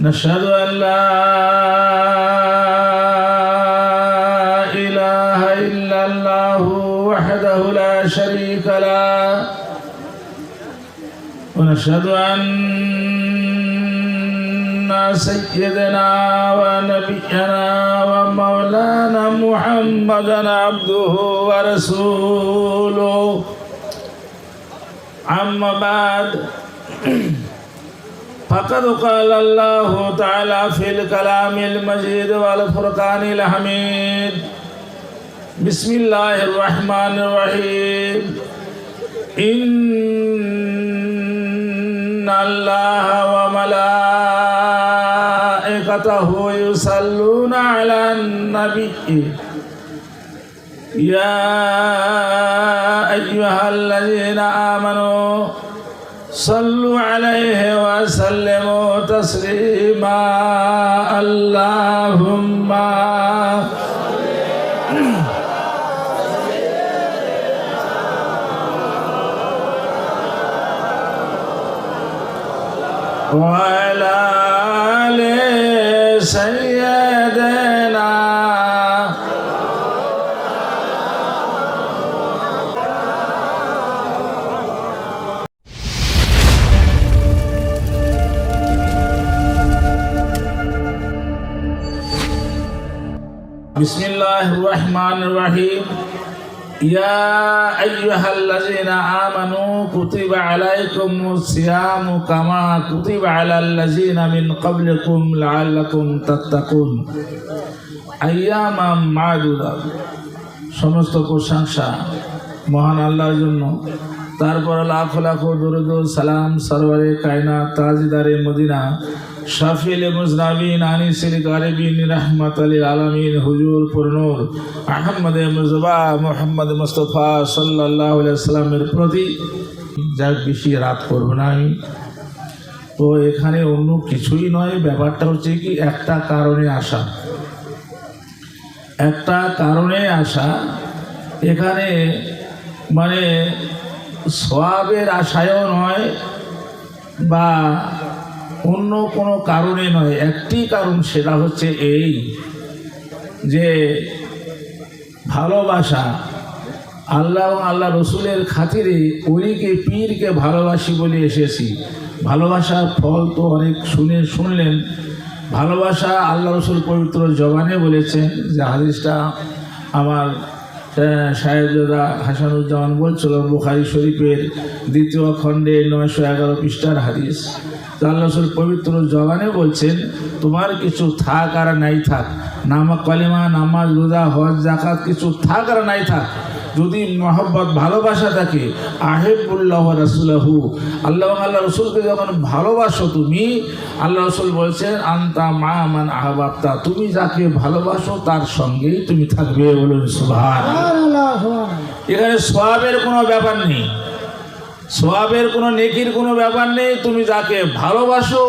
نشهد أن لا إله إلا الله وحده لا شريك له. ونشهد أن سيدنا ونبينا ومولانا محمدا عبده ورسوله. أما بعد فقد قال الله تعالى في الكلام المجيد والفرقان الحميد بسم الله الرحمن الرحيم إن الله وملائكته يصلون على النبي يا أيها الذين آمنوا صلوا عليه وسلموا تسليما. اللهم وعلى بسم الله الرحمن الرحيم يا أيها الذين آمنوا كتب عليكم الصيام كما كتب على الذين من قبلكم لعلكم تتقون أياما معدودة সমস্ত প্রশংসা মহান আল্লাহর জন্য তারপর লাখ লাখ দরুদ সালাম সরওয়ারে কায়না তাজদারে মদিনা শাফিল মুজনাবিন আনিসিল গারিবিন, রহমত আলী আলমিন, হুজুর পুরনুর আহমদ মুজবা মোহাম্মদ মুস্তফা সাল্লাহ সাল্লামের প্রতি। যা বেশি রাত করব না আমি। তো এখানে অন্য কিছুই নয়, ব্যাপারটা হচ্ছে কি, একটা কারণে আসা। একটা কারণে আসা, এখানে মানে সবের আশায়ও নয় বা অন্য কোনো কারণে নয়। একটি কারণ সেটা হচ্ছে এই যে ভালোবাসা। আল্লাহ এবং আল্লাহ রসুলের খাতিরে অলিকে পীরকে ভালোবাসি বলে এসেছি। ভালোবাসার ফল তো অনেক শুনে শুনলেন। ভালোবাসা আল্লাহ রসুল পবিত্র জবানে বলেছেন যে হাদিসটা আমার সাহেবজাদা হাসানুজ্জামান বলছিল বুখারি শরীফের দ্বিতীয় খণ্ডে নয়শো এগারো পৃষ্ঠার হাদিস। তো পবিত্র জবানে বলছেন, তোমার কিছু থাক আর নাই থাক। নামা কলিমা, নামাজ রোজা, হজ জাকাত কিছু থাক আর নাই থাক। যদি মহব্বত, ভালোবাসা থাকে, আহেবুল্লাহ রসুলাহু। আল্লাহ আল্লাহ রসুলকে যখন ভালোবাসো তুমি, আল্লাহ রসুল বলছেন, আন্তা মা মান আহবাবতা। তুমি যাকে ভালোবাসো, তার সঙ্গেই তুমি থাকবে বলুন সুভান এখানে সোয়াবের কোনো ব্যাপার নেই। সোয়াবের কোনো নেকির কোনো ব্যাপার নেই। তুমি যাকে ভালোবাসো,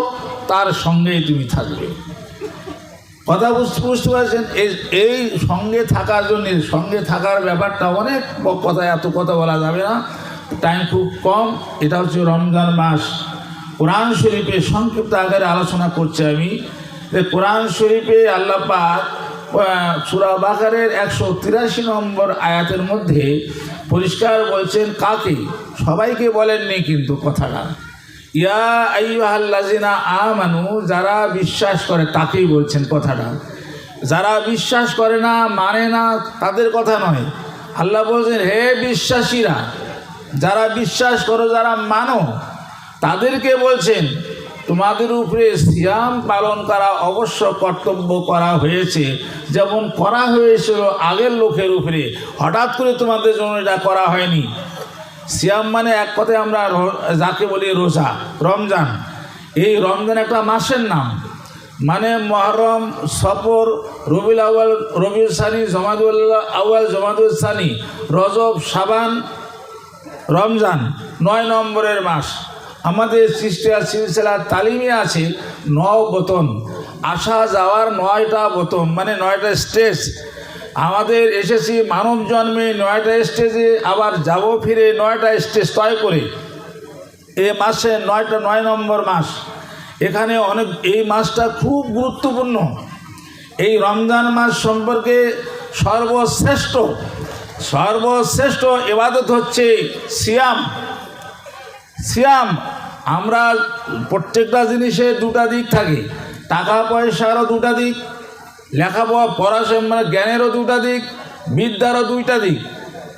তার সঙ্গেই তুমি থাকবে। কথা বুঝতে বুঝতে পারছেন? এই- সঙ্গে থাকার জন্য, সঙ্গে থাকার ব্যাপারটা অনেক কথা এত কথা বলা যাবে না। টাইম খুব কম, এটা হচ্ছে রমজান মাস। কোরআন শরীফে সংক্ষিপ্ত আকারে আলোচনা করছি আমি। যে কোরআন শরীফে আল্লাহ পাক বাকারের একশো তিরাশি নম্বর আয়াতের মধ্যে পরিষ্কার বলছেন, কাকে? সবাইকে বলেননি কিন্তু কথাটা। ইয়া আইয়ুহাল্লাযিনা আমানু, যারা বিশ্বাস করে, তাকেই বলছেন কথাটা। যারা বিশ্বাস করে না মানে না, তাদের কথা নয়। আল্লাহ বলছেন, হে বিশ্বাসীরা, যারা বিশ্বাস করো, যারা মানো, তাদেরকে বলছেন, তোমাদের উপরে সিয়াম পালন করা অবশ্য কর্তব্য করা হয়েছে। যেমন করা হয়েছিল আগের লোকের উপরে, হঠাৎ করে তোমাদের জন্য এটা করা হয়নি। সিয়াম মানে এক কথায় আমরা যাকে বলি রোজা, রমজান। এই রমজান একটা মাসের নাম। মানে মহরম, সফর, রবিউল আউয়াল, রবিউল সানি জমাদুল আউয়াল জমাদুল সানি, রজব সাবান রমজান, নয় নম্বরের মাস। আমাদের সৃষ্টিয়া সিলসিলার তালিমে আছে ন বেতন আসা, যাওয়ার নয়টা বেতন মানে নয়টা স্টেজ। আমাদের এসেছি মানব জন্মে নয়টা স্টেজে, আবার যাব ফিরে নয়টা স্টেজ তয় করে। এ মাসে নয়টা নয় নম্বর মাস। এখানে অনেক, এই মাসটা খুব গুরুত্বপূর্ণ। এই রমজান মাস সম্পর্কে সর্বশ্রেষ্ঠ সর্বশ্রেষ্ঠ এবাদত হচ্ছে সিয়াম। সিয়াম, আমরা প্রত্যেকটা জিনিসে দুটা দিক থাকে। টাকা পয়সারও দুটা দিক। লেখাপড়া, পড়াশোনা মানে জ্ঞানেরও দুটা দিক, বিদ্যারও দুইটা দিক।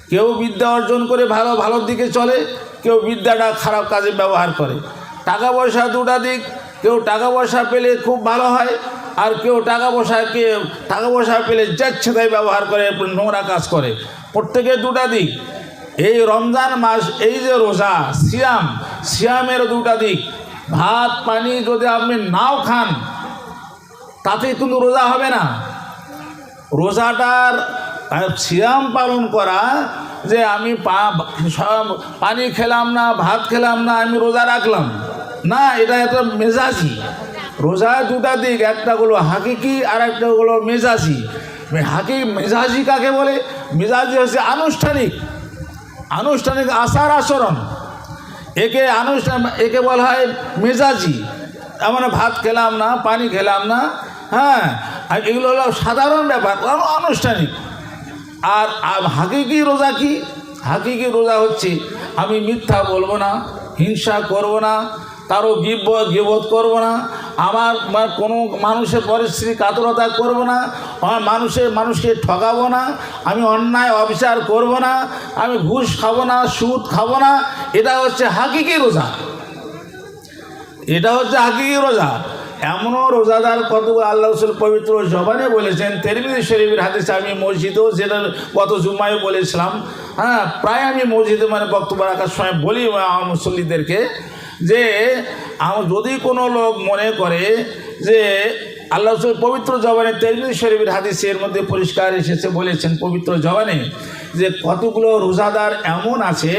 কেউ বিদ্যা অর্জন করে ভালো, ভালোর দিকে চলে, কেউ বিদ্যাটা খারাপ কাজে ব্যবহার করে। টাকা পয়সা দুটা দিক, কেউ টাকা পয়সা পেলে খুব ভালো হয়, আর কেউ টাকা পয়সাকে, টাকা পয়সা পেলে যাচ্ছে তাই ব্যবহার করে, নোংরা কাজ করে। প্রত্যেকের দুটা দিক। এই রমজান মাস, এই যে রোজা, সিয়াম সিয়ামের দুটা দিক। ভাত, পানি যদি আপনি নাও খান তাতে কিন্তু রোজা হবে না। রোজাটার সিয়াম পালন করা যে আমি পানি খেলাম না, ভাত খেলাম না, আমি রোজা রাখলাম। না, এটা একটা মেজাজি। রোজা দুটা দিক, একটা হলো হাকিকি আর একটা হলো মেজাজি। হাকি মেজাজি কাকে বলে? মেজাজি হচ্ছে আনুষ্ঠানিক। আনুষ্ঠানিক আচার আচরণ। একে আনুষ্ঠান একে বলা হয় মেজাজি। তার মানে ভাত খেলাম না, পানি খেলাম না হ্যাঁ আর এগুলো হলো সাধারণ ব্যাপার, আনু- আনুষ্ঠানিক। আর হাকিকি রোজা কি? হাকিকি রোজা হচ্ছে, আমি মিথ্যা বলব না, হিংসা করব না, কারও গিব গিবোধ করব না আমার কোনো মানুষের পরিস্থিতি কাতরতা করব না, আমার মানুষের, মানুষকে ঠকাবো না, আমি অন্যায় অবিচার করব না, আমি ঘুষ খাব না, সুদ খাব না, এটা হচ্ছে হাকিকি রোজা। এটা হচ্ছে হাকিকি রোজা। এমনও রোজাদার কতগুলো আল্লাহ রসুল পবিত্র জবানে বলেছেন তেরমিদি শরীফের হাদিসে আমি মসজিদেও যেটা গত জুম্মায় বলেছিলাম হ্যাঁ প্রায় আমি মসজিদে মানে বক্তব্য রাখার সময় বলি আমার মুসল্লিদেরকে যে আম- যদি কোনো লোক মনে করে যে আল্লাহ রসুল পবিত্র জবানে তেরমিদি শরীফের হাদিসের মধ্যে পরিষ্কার এসেছে বলেছেন পবিত্র জবানে, যে কতগুলো রোজাদার এমন আছে,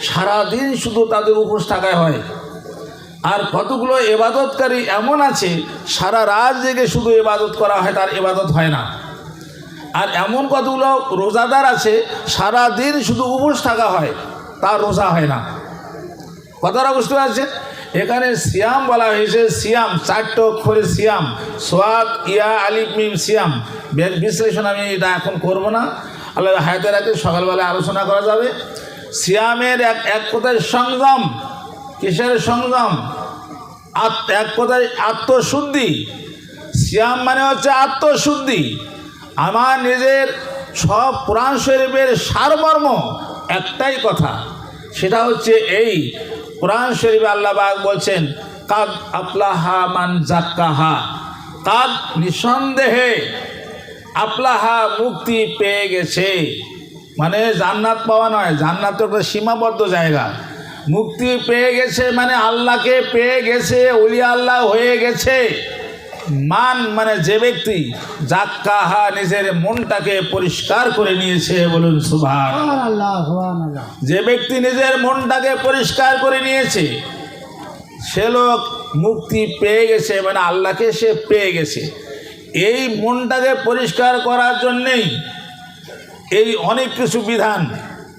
সারাদিন শুধু তাদের উপোস থাকায় হয়। আর কতগুলো এবাদতকারী এমন আছে, সারা রাত জেগে শুধু এবাদত করা হয়, তার এবাদত হয় না। আর এমন কতগুলো রোজাদার আছে, সারা দিন শুধু উপোস থাকা হয়, তার রোজা হয় না। কথাটা বুঝতে পারছেন? এখানে সিয়াম বলা হয়েছে, সিয়াম, চারটে অক্ষরে সিয়াম সোয়াদ ইয়া, আলিফ, মিম, সিয়াম। বিশ্লেষণ আমি এটা এখন করব না। আল্লাহ হায়াতে রাখে সকালবেলা আলোচনা করা যাবে। সিয়ামের এক এক কথায় সংযম। কিসের সংযম এক কথায় আত্মশুদ্ধি। সিয়াম মানে হচ্ছে আত্মশুদ্ধি। আমার নিজের সব কোরআন শরীফের সারমর্ম একটাই কথা। সেটা হচ্ছে এই। কোরআন শরীফে আল্লাহ বাগ বলছেন, কাদ আপলাহা মান জাক্কাহা কাদ নিঃসন্দেহে আপলাহা মুক্তি পেয়ে গেছে। মানে জান্নাত পাওয়া নয় জান্নাত তো একটা সীমাবদ্ধ জায়গা। মুক্তি পেয়ে গেছে মানে আল্লাহকে পেয়ে গেছে উলি আল্লাহ হয়ে গেছে। মান মানে যে ব্যক্তি জাক্কাহা নিজের মনটাকে পরিষ্কার করে নিয়েছে বলুন সুভাষ আল্লাহ যে ব্যক্তি নিজের মনটাকে পরিষ্কার করে নিয়েছে সে লোক মুক্তি পেয়ে গেছে মানে আল্লাহকে সে পেয়ে গেছে। এই মনটাকে পরিষ্কার করার জন্যেই এই অনেক কিছু বিধান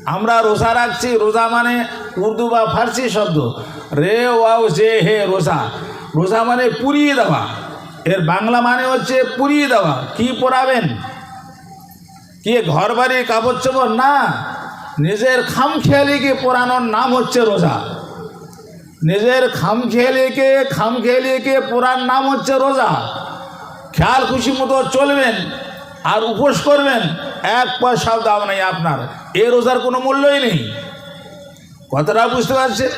আমরা রোজা রাখছি। রোজা মানে উর্দু বা ফার্সি শব্দ। রে, ওয়াও, জে, হে, রোজা। রোজা মানে পুরিয়ে দেওয়া। এর বাংলা মানে হচ্ছে পুরিয়ে দেওয়া। কি পড়াবেন? কি ঘর বাড়ির কাপড় চোপড় না। নিজের খামখেয়ালিকে পড়ানোর নাম হচ্ছে রোজা। নিজের খামখেয়ালিকে খামখেয়ালিকে পড়ার নাম হচ্ছে রোজা। খেয়াল খুশি মতো চলবেন আর উপোস করবেন। এক পয়সাও দাম নেই আপনার। এ রোজার কোনো মূল্যই নেই। কথাটা বুঝতে পারছেন?